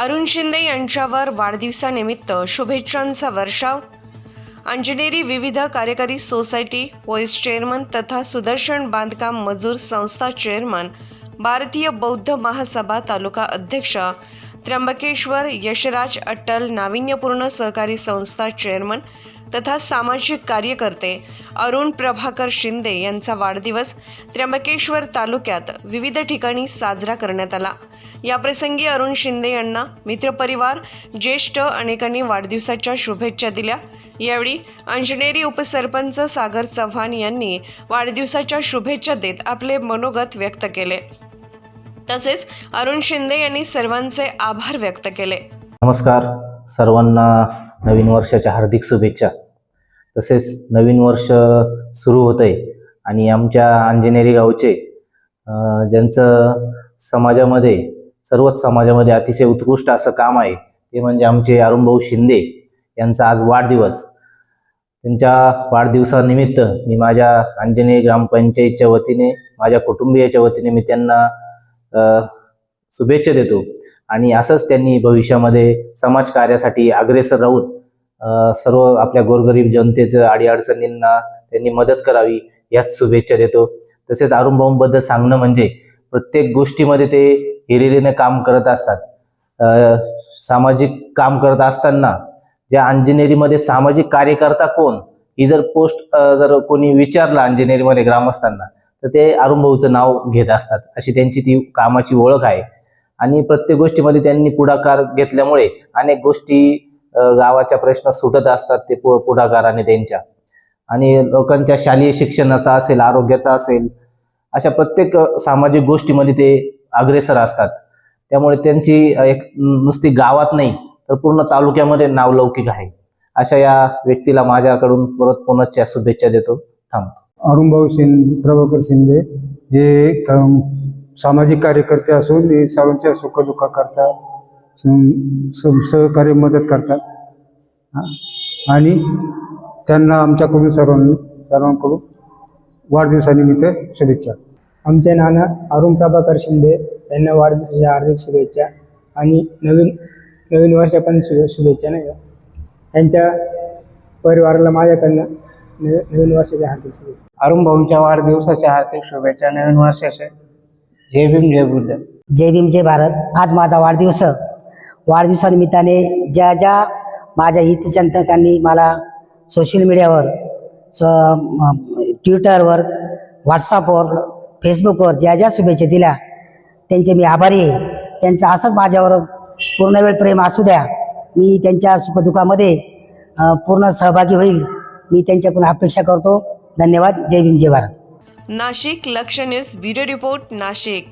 अरुण शिंदे यांच्यावर वाढदिवसानिमित्त शुभेच्छांचा वर्षाव. अंजनेरी विविध कार्यकारी सोसायटी व्हाईस चेअरमन तथा सुदर्शन बांधकाम मजूर संस्था चेअरमन भारतीय बौद्ध महासभा तालुका अध्यक्ष त्र्यंबकेश्वर यशराज अट्टल नाविन्यपूर्ण सहकारी संस्था चेअरमन तथा सामाजिक कार्यकर्ते अरुण प्रभाकर शिंदे यांचा वाढदिवस त्र्यंबकेश्वर तालुक्यात विविध ठिकाणी साजरा करण्यात आला. याप्रसंगी अरुण शिंदे यांना मित्रपरिवार ज्येष्ठ अनेकांनी वाढदिवसाच्या शुभेच्छा दिल्या. यावेळी अंजनेरी उपसरपंच सागर चव्हाण यांनी वाढदिवसाच्या शुभेच्छा देत आपले मनोगत व्यक्त केले. तसेच अरुण शिंदे यांनी सर्वांचे आभार व्यक्त केले. नमस्कार. सर्वांना नवीन वर्षाच्या हार्दिक शुभेच्छा. तसेच नवीन वर्ष सुरू होत आहे आणि आमच्या अंजनेरी गावचे ज्यांचं समाजामध्ये सर्वच समाजामध्ये अतिशय उत्कृष्ट असं काम आहे. ते म्हणजे आमचे अरुणभाऊ शिंदे यांचा आज वाढदिवस. त्यांच्या वाढदिवसानिमित्त मी माझ्या अंजनेरी ग्रामपंचायतच्या वतीने माझ्या कुटुंबियाच्या वतीने मी त्यांना शुभेच्छा देतो. आणि असंच त्यांनी भविष्यामध्ये समाज कार्यासाठी अग्रेसर राहून सर्व आपल्या गोरगरीब जनतेचं अडीअडचणींना त्यांनी मदत करावी याच शुभेच्छा देतो. तसेच अरुणभाऊंबद्दल सांगणं म्हणजे प्रत्येक गोष्टीमध्ये ते हिरिरीने काम करत असतात. सामाजिक काम करत असताना ज्या अंजनेरीमध्ये सामाजिक कार्यकर्ता कोण ही जर पोस्ट जर कोणी विचारला अंजनेरीमध्ये ग्रामस्थांना तर ते अरुणभाऊचं नाव घेत असतात. अशी त्यांची ती कामाची ओळख आहे. आणि प्रत्येक गोष्टीमध्ये त्यांनी पुढाकार घेतल्यामुळे अनेक गोष्टी गावाच्या प्रश्न सुटत असतात ते पु पुढाकाराने त्यांच्या. आणि लोकांच्या शालेय शिक्षणाचा असेल आरोग्याचा असेल अशा प्रत्येक सामाजिक गोष्टीमध्ये ते अग्रेसर असतात. त्यामुळे त्यांची एक नुसती गावात नाही तर पूर्ण तालुक्यामध्ये नावलौकिक आहे. अशा या व्यक्तीला माझ्याकडून परत पुनश्च शुभेच्छा देतो. थांबतो. अरुणभाऊ शिंदे प्रभाकर शिंदे हे सामाजिक कार्यकर्ते असून हे सर्वांच्या सुखदुःख करतात सहकार्य मदत करतात. आणि त्यांना आमच्याकडून सर्वांनी सर्वांकडून वाढदिवसानिमित्त शुभेच्छा. आमचे नाना अरुण प्रभाकर शिंदे यांना वाढदिवसाच्या हार्दिक शुभेच्छा आणि नवीन नवीन वर्षा पण शु शुभेच्छा नाही का? त्यांच्या परिवाराला माझ्याकडनं नवी नवीन वर्षाच्या हार्दिक शुभेच्छा. अरुण भाऊंच्या वाढदिवसाच्या हार्दिक शुभेच्छा नवीन वर्षाचे जय भीम जय बुद्ध. जय भीम जय भारत. आज माझा वाढदिवस. वाढदिवसानिमित्ताने ज्या ज्या माझ्या हितचिंतकांनी मला सोशल मीडियावर स म- ट्विटरवर व्हॉट्सअपवर फेसबुकवर ज्या ज्या शुभेच्छा दिल्या त्यांचे मी आभारी आहे. त्यांचं असंच माझ्यावर पूर्ण वेळ प्रेम असू द्या. मी त्यांच्या सुखदुःखामध्ये पूर्ण सहभागी होईल. मी त्यांच्याकडून अपेक्षा करतो. धन्यवाद. जय भीम जय भारत. नाशिक लक्ष न्यूज ब्युरो रिपोर्ट नाशिक.